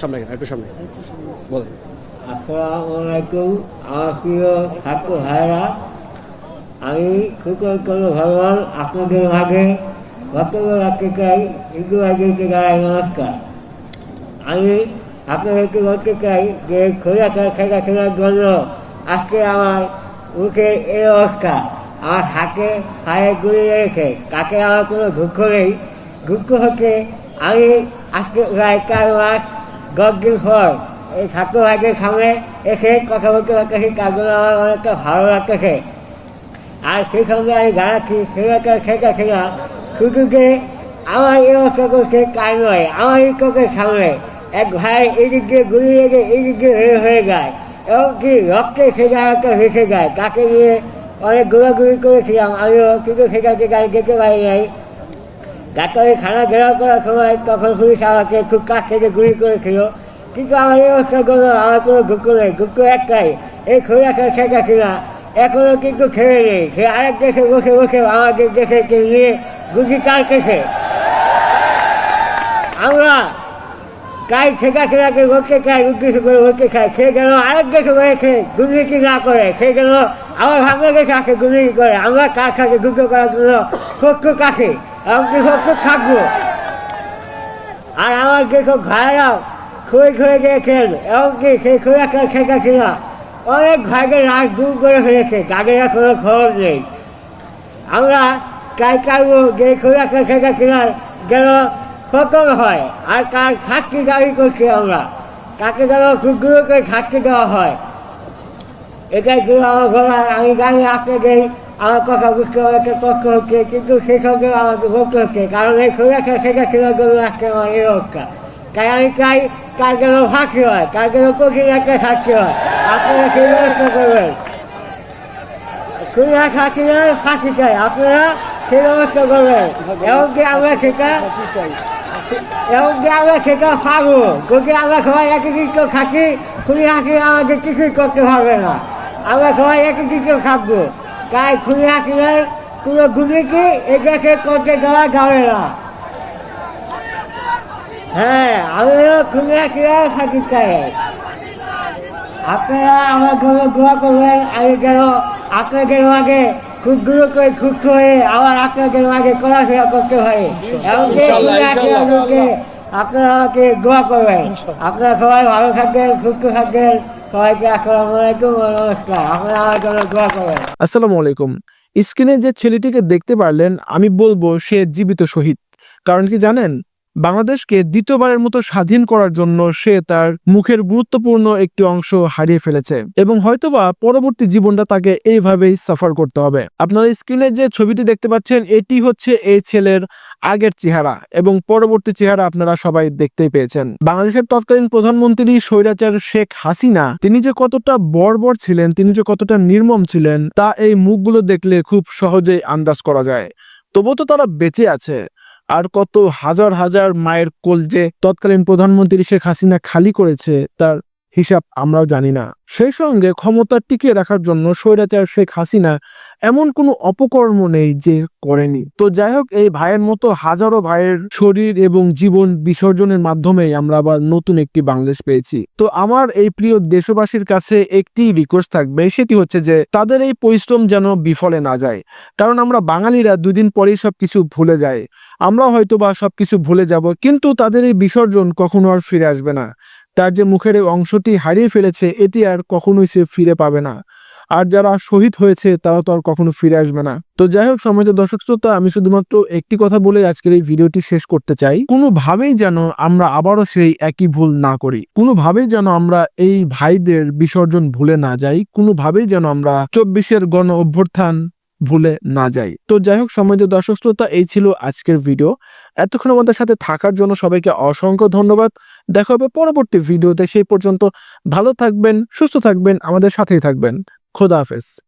সামনে একটু সামনে বলেন। আসসালামু আমার প্রিয় ছাত্র ভাইরা। আমি খুকর করো ভগবান, আপনাদের মাঝে ভক্তকে চাই। হিন্দু আগে গায়ে নমস্কার। আমি আপনাদেরকে বলতে চাই যে খোলাটা খেলা খেলার জন্য আজকে আমার মুখে এই অবস্থা। আমার হাতে পায়ে গুলি রেখে তাকে আমার কোনো দুঃখ নেই। দুঃখ হচ্ছে আমি আজকে প্রায় চার মাস দশ দিন পর এই ছাত্র ভাইদের সামনে এসে কথা বলতে পারতেছি তার জন্য আমার অনেকটা ভালো লাগতেছে আর সেই সঙ্গে আমি জানাচ্ছি সেটা সেটা সেটা শুধু যে আমার এই অবস্থা করছে তাই নয় আমার এই সামনে এক ভাই এদিক দিয়ে গুলি লেগে এদিক দিয়ে হয়ে হয়ে যায়। কি রক্তে সে জায়গাটা ভেসে যায়। তাকে নিয়ে অনেক ঘোরাঘুরি করেছিলাম আমিও কিন্তু সেটাকে গাড়ি যেতে পারি নাই ডাক্তারের খানা ঘেরাও করার সময় তখন পুলিশ আমাকে খুব কাছ থেকে গুলি করেছিল কিন্তু আমার এই অবস্থা করল আমার কোনো দুঃখ নেই, দুঃখ একটাই, এই খোলাটা শেখা কিনা এখনও কিন্তু খেয়ে নেই, সে আরেক দেশে বসে বসে আমাদের দেশকে নিয়ে গুলি কাটতেছে। আমরা গাই ঠেকা ঠেকাকে রোডকে খায় উদ্দেশ্য করে রোডকে খায় সে যেন আরেক দেশে রয়েছে দুর্নীতি না করে, সে যেন আমার বাংলাদেশে আসে দুর্নীতি করে। আমরা কার সাথে যুদ্ধ করার জন্য শত্রু কাছে এমনকি শত্রু থাকব। আর আমার যেসব ভাইরাও খুঁড়ে খুঁড়ে গিয়েছেন এমনকি সেই খুঁড়ে ঠেকা কিনা অনেক ভাইদের রাগ দূর করে ফেলেছে তাদের কোনো খবর নেই। আমরা কাই কারবো যে খোলাকে সেটা কেনার যেন সতর্ক হয়? আর কার সাক্ষী দাবি করছি আমরা? তাকে যেন খুব করে সাক্ষী দেওয়া হয়। এটাই ছিল আমার ঘোরার আমি গাড়ি গেই আমার কথা বুঝতে হচ্ছে কিন্তু আমাকে কারণ এই সেটা জন্য আজকে আমার অবস্থা তাই আমি চাই যেন সাক্ষী হয় যেন কঠিন একটা হয়। ফাঁকি চাই। আপনারা আমরা সেটা সেটা সবাই একত্রিত থাকি খুলি হাসি কিছুই করতে পারবে না। আমরা সবাই একত্রিত থাকব। তাই খুলি হাসিদের কোনো দুর্নীতি এটাকে করতে দেওয়া যাবে না। হ্যাঁ আমিও খুলি হাসিদের ফাঁকি চাই আপনারা আমার জন্য দোয়া করবেন আমি যেন আপনাদের মাঝে খুব দূর করে সুস্থ হয়ে আবার আপনাদের মাঝে চলাফেরা করতে পারি। এমনকি আপনারা আমাকে দোয়া করবেন। আপনারা সবাই ভালো থাকবেন সুস্থ থাকবেন। আসসালামু আলাইকুম নমস্কার। আপনারা আসসালামু আলাইকুম। স্ক্রিনে যে ছেলেটিকে দেখতে পারলেন, আমি বলব সে জীবিত শহীদ। কারণ কি জানেন? বাংলাদেশকে দ্বিতীয়বারের মতো স্বাধীন করার জন্য সে তার মুখের গুরুত্বপূর্ণ একটি অংশ হারিয়ে ফেলেছে এবং হয়তোবা পরবর্তী জীবনটা তাকে এইভাবেই সাফার করতে হবে। আপনারা স্ক্রিনে যে ছবিটি দেখতে পাচ্ছেন, এটি হচ্ছে এই ছেলের আগের চেহারা এবং পরবর্তী চেহারা আপনারা সবাই দেখতেই পেয়েছেন। বাংলাদেশের তৎকালীন প্রধানমন্ত্রী স্বৈরাচার শেখ হাসিনা, তিনি যে কতটা বর্বর ছিলেন, তিনি যে কতটা নির্মম ছিলেন, তা এই মুখগুলো দেখলে খুব সহজেই আন্দাজ করা যায়। তবুও তো তারা বেঁচে আছে। আর কত হাজার হাজার মায়ের কোল যে তৎকালীন প্রধানমন্ত্রী শেখ হাসিনা খালি করেছে তার হিসাব আমরাও জানি না। সেই সঙ্গে ক্ষমতা টিকিয়ে রাখার জন্য স্বৈরাচার শেখ হাসিনা এমন কোনো অপকর্ম নেই যে করেনি। তো যাই হোক, এই ভাইয়ের মতো হাজারো ভাইয়ের শরীর এবং জীবন বিসর্জনের মাধ্যমে আমরা আবার নতুন একটি বাংলাদেশ পেয়েছি। তো আমার এই প্রিয় দেশবাসীর কাছে একটি রিকোয়েস্ট থাকবে, সেটি হচ্ছে যে তাদের এই পরিশ্রম যেন বিফলে না যায়। কারণ আমরা বাঙালিরা দুদিন পরেই সবকিছু ভুলে যায় আমরা হয়তো বা সবকিছু ভুলে যাব, কিন্তু তাদের এই বিসর্জন কখনো আর ফিরে আসবে না। তার যে মুখের অংশটি হারিয়ে ফেলেছে, এটি আর কখনোই সে ফিরে পাবে না। আর যারা শহীদ হয়েছে, তারা তো আর কখনো ফিরে আসবে না। তো যাই হোক সমাজ দর্শক শ্রোতা, আমি শুধুমাত্র একটি কথা বলে আজকের এই ভিডিওটি শেষ করতে চাই। কোনোভাবেই যেন আমরা আবারও সেই একই ভুল না করি। কোনোভাবেই যেন আমরা এই ভাইদের বিসর্জন ভুলে না যাই। কোনোভাবেই যেন আমরা চব্বিশের গণ অভ্যর্থান ভুলে না যাই। তো যাই হোক সমাজ দর্শক শ্রোতা, এই ছিল আজকের ভিডিও। এতক্ষণ আমাদের সাথে থাকার জন্য সবাইকে অসংখ্য ধন্যবাদ। দেখা হবে পরবর্তী ভিডিওতে। সেই পর্যন্ত ভালো থাকবেন, সুস্থ থাকবেন, আমাদের সাথেই থাকবেন। খোদা হাফেজ।